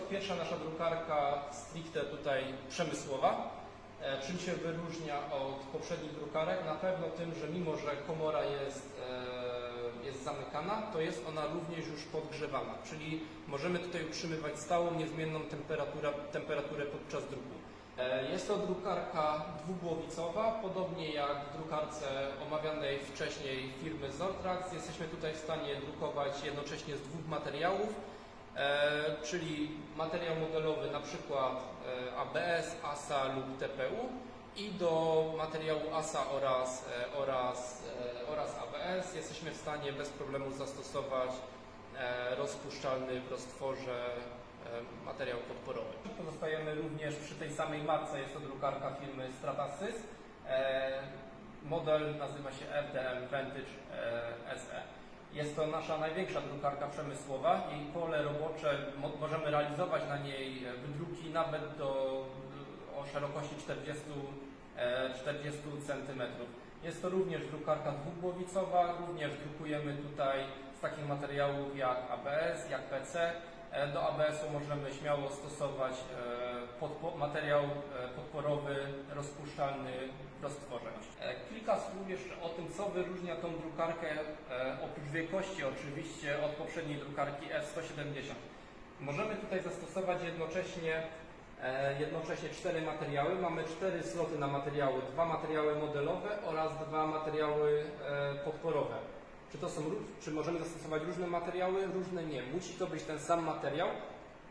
to pierwsza nasza drukarka stricte tutaj przemysłowa. E, Czym się wyróżnia od poprzednich drukarek? Na pewno tym, że mimo, że komora jest, e, jest zamykana, to jest ona również już podgrzewana, czyli możemy tutaj utrzymywać stałą, niezmienną temperaturę, temperaturę podczas druku. E, Jest to drukarka dwugłowicowa, podobnie jak w drukarce omawianej wcześniej firmy Zortrax. Jesteśmy tutaj w stanie drukować jednocześnie z dwóch materiałów, czyli materiał modelowy na przykład e, ABS, ASA lub TPU i do materiału ASA oraz, e, oraz, e, oraz ABS jesteśmy w stanie bez problemu zastosować e, rozpuszczalny w roztworze e, materiał podporowy. Pozostajemy również przy tej samej marce, jest to drukarka firmy Stratasys. E, Model nazywa się FDM Vantage e, SE. Jest to nasza największa drukarka przemysłowa. Jej pole robocze mo- możemy realizować na niej e, wydruki nawet do, o szerokości 40, e, 40 cm. Jest to również drukarka dwugłowicowa, również drukujemy tutaj z takich materiałów jak ABS, jak PC. E, Do ABS-u możemy śmiało stosować e, podpo- materiał e, podporowy rozpuszczalny w roztworze. E, Kilka słów jeszcze o tym, co wyróżnia tą drukarkę, oprócz wielkości oczywiście, od poprzedniej drukarki F170. Możemy tutaj zastosować jednocześnie, jednocześnie cztery materiały. Mamy cztery sloty na materiały, dwa materiały modelowe oraz dwa materiały podporowe. Czy to są, czy możemy zastosować różne materiały? Różne nie. Musi to być ten sam materiał.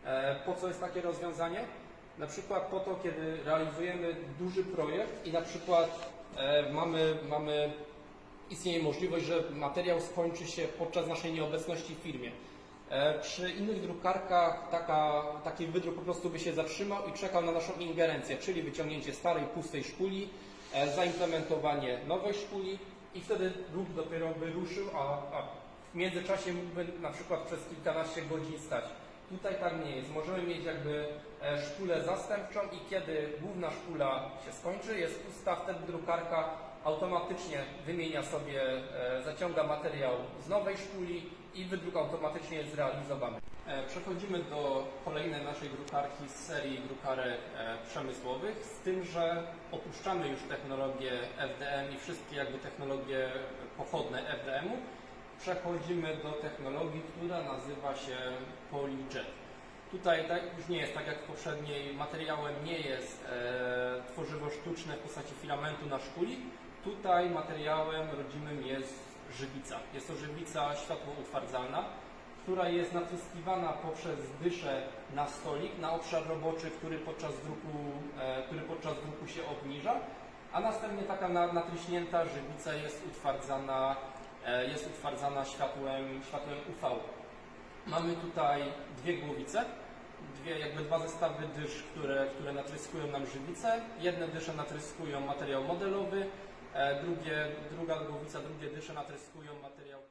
E, Po co jest takie rozwiązanie? Na przykład po to, kiedy realizujemy duży projekt i na przykład e, mamy, mamy istnieje możliwość, że materiał skończy się podczas naszej nieobecności w firmie. E, Przy innych drukarkach taka, taki wydruk po prostu by się zatrzymał i czekał na naszą ingerencję, czyli wyciągnięcie starej, pustej szpuli, zaimplementowanie nowej szpuli i wtedy druk dopiero by ruszył, a, a w międzyczasie mógłby na przykład przez kilkanaście godzin stać. Tutaj tak nie jest. Możemy mieć jakby e, szpulę zastępczą i kiedy główna szpula się skończy, jest pusta, wtedy drukarka automatycznie wymienia sobie, e, zaciąga materiał z nowej szpuli i wydruk automatycznie jest zrealizowany. E, Przechodzimy do kolejnej naszej drukarki z serii drukarek e, przemysłowych, z tym, że opuszczamy już technologię FDM i wszystkie jakby technologie pochodne FDM-u. Przechodzimy do technologii, która nazywa się PolyJet. Tutaj tak, już nie jest tak jak w poprzedniej, materiałem nie jest e, tworzywo sztuczne w postaci filamentu na szkuli. Tutaj materiałem rodzimym jest żywica. Jest to żywica światło utwardzalna, która jest natryskiwana poprzez dyszę na stolik, na obszar roboczy, który podczas druku, e, który podczas druku się obniża, a następnie taka na- natryśnięta żywica jest utwardzana, e, jest utwardzana światłem, światłem UV. Mamy tutaj dwie głowice, dwie, jakby dwa zestawy dysz, które, które natryskują nam żywicę. Jedne dysze natryskują materiał modelowy, e, drugie, druga głowica, drugie dysze natryskują materiał